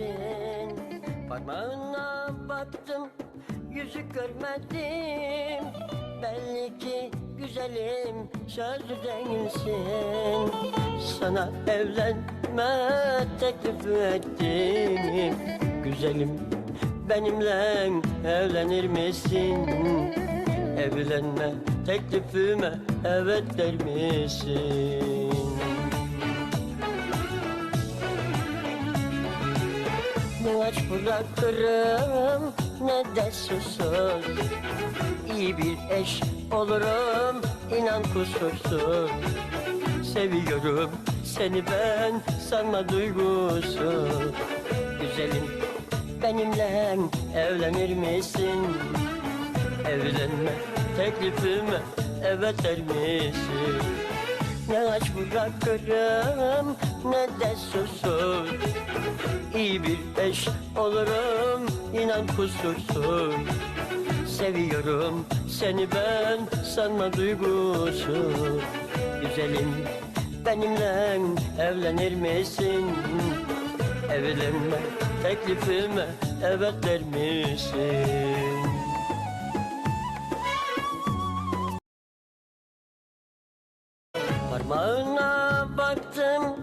misin? Parmağına baktım, yüzü görmedim. Belli ki güzelim, sözlü değilsin. Sana evlenme teklifi ettim. Güzelim, benimle evlenir misin? Evlenme teklifime evet der misin? Ne aç bırakırım ne de susuz İyi bir eş olurum inan kusursuz Seviyorum seni ben sanma duygusuz Güzelim benimle evlenir misin? Evlenme teklifime evet der misin? Ne aç bırakırım ne de susur İyi bir eş olurum inan kusursuz Seviyorum seni ben sanma duygusuz Güzelim benimle evlenir misin? Evlenme teklifime evet der misin? Parmağına baktım